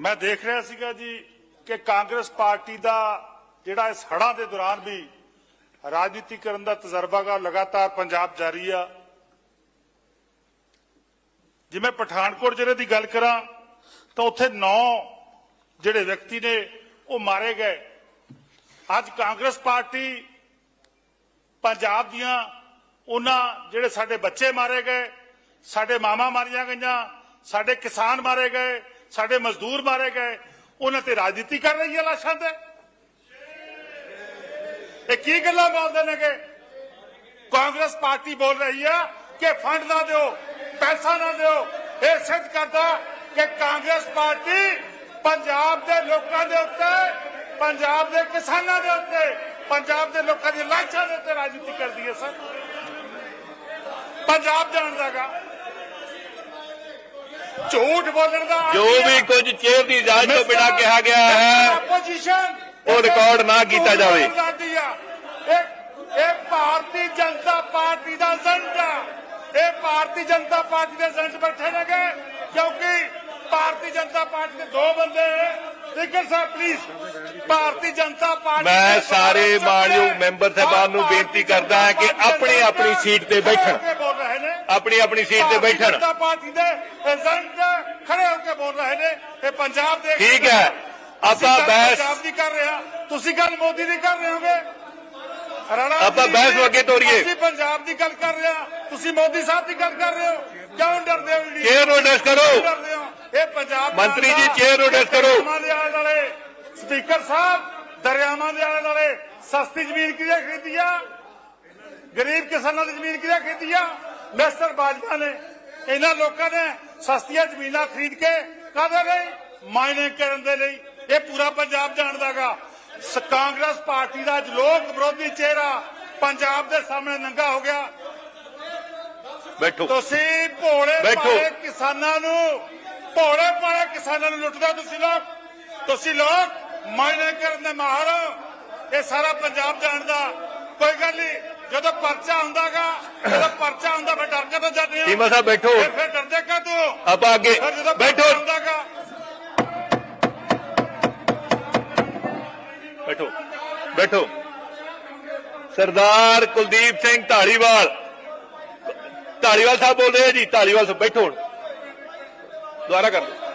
ਮੈਂ ਦੇਖ ਰਿਹਾ ਸੀਗਾ ਜੀ ਕਿ ਕਾਂਗਰਸ ਪਾਰਟੀ ਦਾ ਜਿਹੜਾ ਇਸ ਹੜ੍ਹਾਂ ਦੇ ਦੌਰਾਨ ਵੀ ਰਾਜਨੀਤੀ ਕਰਨ ਦਾ ਤਜਰਬਾਗਾ ਲਗਾਤਾਰ ਪੰਜਾਬ ਜਾਰੀ ਆ। ਜਿਵੇਂ ਪਠਾਨਕੋਟ ਜ਼ਿਲ੍ਹੇ ਦੀ ਗੱਲ ਕਰਾਂ, ਤਾਂ ਉੱਥੇ 9 ਜਿਹੜੇ ਵਿਅਕਤੀ ਨੇ, ਉਹ ਮਾਰੇ ਗਏ। ਅੱਜ ਕਾਂਗਰਸ ਪਾਰਟੀ ਪੰਜਾਬ ਦੀਆਂ ਉਹਨਾਂ ਜਿਹੜੇ ਸਾਡੇ ਬੱਚੇ ਮਾਰੇ ਗਏ, ਸਾਡੇ ਮਾਮਾ ਮਾਰੀਆਂ ਗਈਆਂ, ਸਾਡੇ ਕਿਸਾਨ ਮਾਰੇ ਗਏ ਸਾਡੇ ਮਜ਼ਦੂਰ ਮਾਰੇ ਗਏ, ਉਹਨਾਂ ਤੇ ਰਾਜਨੀਤੀ ਕਰ ਰਹੀ ਹੈ ਲਾਸ਼ਾਂ ਤੇ। ਇਹ ਕੀ ਗੱਲਾਂ ਬੋਲਦੇ ਨੇ ਕਿ ਕਾਂਗਰਸ ਪਾਰਟੀ ਬੋਲ ਰਹੀ ਹੈ ਕਿ ਫੰਡ ਨਾ ਦਿਓ, ਪੈਸਾ ਨਾ ਦਿਓ। ਇਹ ਸਿੱਧ ਕਰਦਾ ਕਿ ਕਾਂਗਰਸ ਪਾਰਟੀ ਪੰਜਾਬ ਦੇ ਲੋਕਾਂ ਦੇ ਉੱਤੇ, ਪੰਜਾਬ ਦੇ ਕਿਸਾਨਾਂ ਦੇ ਉੱਤੇ, ਪੰਜਾਬ ਦੇ ਲੋਕਾਂ ਦੀ ਲਾਸ਼ਾਂ ਦੇ ਉੱਤੇ ਰਾਜਨੀਤੀ ਕਰਦੀ ਹੈ ਸਰ। ਪੰਜਾਬ ਜਾਣਦਾਗਾ ਝੂਠ ਬੋਲਣ ਦਾ ਜੋ ਵੀ ਕੁਝ ਚੇਅਰ ਦੀ ਇਜਾਜ਼ਤ ਤੋਂ ਬਿਨਾਂ ਕਿਹਾ ਗਿਆ ਹੈ ਉਹ ਰਿਕਾਰਡ ਨਾ ਕੀਤਾ ਜਾਵੇ। ਇਹ ਭਾਰਤੀ ਜਨਤਾ ਪਾਰਟੀ ਦਾ ਏਜੰਟ ਆ। ਇਹ ਭਾਰਤੀ ਜਨਤਾ ਪਾਰਟੀ ਦੇ ਏਜੰਟ ਬੈਠੇ ਨੇਗੇ ਕਿਉਂਕਿ ਭਾਰਤੀ ਜਨਤਾ ਪਾਰਟੀ ਦੇ ਦੋ ਬੰਦੇ speaker sahib please Bharatiya Janata party ਮੈਂ ਸਾਰੇ ਮਾਣਯੋਗ ਮੈਂਬਰ ਸਾਹਿਬਾਨ ਨੂੰ ਬੇਨਤੀ ਕਰਦਾ ਹਾਂ ਕਿ ਆਪਣੀ ਆਪਣੀ ਸੀਟ ਤੇ ਬੈਠਣ। ਆਪਣੀ ਆਪਣੀ ਸੀਟ ਤੇ ਬੈਠਣ। ਜਨਤਾ ਪਾਰਟੀ ਦੇ ਏਜੰਟ ਖੜੇ ਹੋ ਕੇ ਬੋਲ ਰਹੇ ਨੇ ਇਹ ਪੰਜਾਬ ਦੇ ਠੀਕ ਹੈ। ਆਪਾਂ ਬਹਿਸ ਪੰਜਾਬ ਦੀ ਕਰ ਰਹੇ ਤੁਸੀਂ ਗੱਲ ਮੋਦੀ ਦੀ ਕਰ ਰਹੇ ਹੋਗੇ। ਰਾਣਾ ਆਪਾਂ ਬਹਿਸ ਨੂੰ ਅੱਗੇ ਤੋਰੀਏ। ਅਸੀਂ ਪੰਜਾਬ ਦੀ ਗੱਲ ਕਰ ਰਹੇ ਤੁਸੀਂ ਮੋਦੀ ਸਾਹਿਬ ਦੀ ਗੱਲ ਕਰ ਰਹੇ ਹੋ। ਕਿਉਂ ਡਰਦੇ ਹੋ ਜੀ? ਚੇਅਰ address ਕਰੋ। ਇਹ ਪੰਜਾਬ ਮੰਤਰੀ ਜੀ, ਚੇਅਰ address ਕਰੋ। ਸਪੀਕਰ ਸਾਹਿਬ ਦਰਿਆਵਾਂ ਦੇ ਆਲੇ ਦੁਆਲੇ। ਸਸਤੀ ਜ਼ਮੀਨ ਕਿਹਦੇ ਖਰੀਦੀ ਆ? ਗਰੀਬ ਕਿਸਾਨਾਂ ਦੀ ਜ਼ਮੀਨ ਕਿਹਦੇ ਖਰੀਦੀ ਆ? ਮਿਸਟਰ ਬਾਜਵਾ ਨੇ ਇਹਨਾਂ ਲੋਕਾਂ ਨੇ ਸਸਤੀਆਂ ਜ਼ਮੀਨਾਂ ਖਰੀਦ ਕੇ ਕਾਹਦੇ ਲਈ? ਮਾਈਨਿੰਗ ਕਰਨ ਦੇ ਲਈ। ਇਹ ਪੂਰਾ ਪੰਜਾਬ ਜਾਣਦਾਗਾ। ਕਾਂਗਰਸ ਪਾਰਟੀ ਦਾ ਲੋਕ ਵਿਰੋਧੀ ਚਿਹਰਾ ਪੰਜਾਬ ਦੇ ਸਾਹਮਣੇ ਨੰਗਾ ਹੋ ਗਿਆ। ਬੈਠੋ। ਤੁਸੀਂ ਭੋਲੇ। ਭਾਲੇ ਕਿਸਾਨਾਂ ਨੂੰ ਭੋਲੇ ਭਾਲੇ ਕਿਸਾਨਾਂ ਨੂੰ ਲੁੱਟਦੇ ਤੁਸੀਂ ਲੋਕ? ਤੁਸੀਂ ਲੋਕ ਮਾਇਨੇ ਕਰਨ ਦੇ ਮਾਹਰ। ਇਹ ਸਾਰਾ ਪੰਜਾਬ ਜਾਣਦਾ। ਕੋਈ ਗੱਲ ਨਹੀਂ। ਜਦੋਂ ਪਰਚਾ ਹੁੰਦਾਗਾ ਜਦੋਂ ਪਰਚਾ ਹੁੰਦਾ ਫਿਰ ਡਰ ਕੇ ਤਾਂ ਜਾਂਦੇ ਚੀਮਾ ਸਾਹਿਬ ਬੈਠੋ। ਫਿਰ ਫਿਰ ਡਰਦੇ ਕਾ ਤੂੰ ਆਪਾਂ ਅੱਗੇ ਫਿਰ ਜਦੋਂ ਬੈਠੋ। ਪਰਚਾ ਹੁੰਦਾਗਾ ਬੈਠੋ। ਬੈਠੋ। ਸਰਦਾਰ ਕੁਲਦੀਪ ਸਿੰਘ ਢਾਲੀਵਾਲ। ਢਾਲੀਵਾਲ ਸਾਹਿਬ ਬੋਲ ਰਹੇ ਆ ਜੀ ਢਾਲੀਵਾਲ ਸਾਹਿਬ ਬੈਠੋ ਹੁਣ। ਦੁਬਾਰਾ ਕਰ ਲਓ।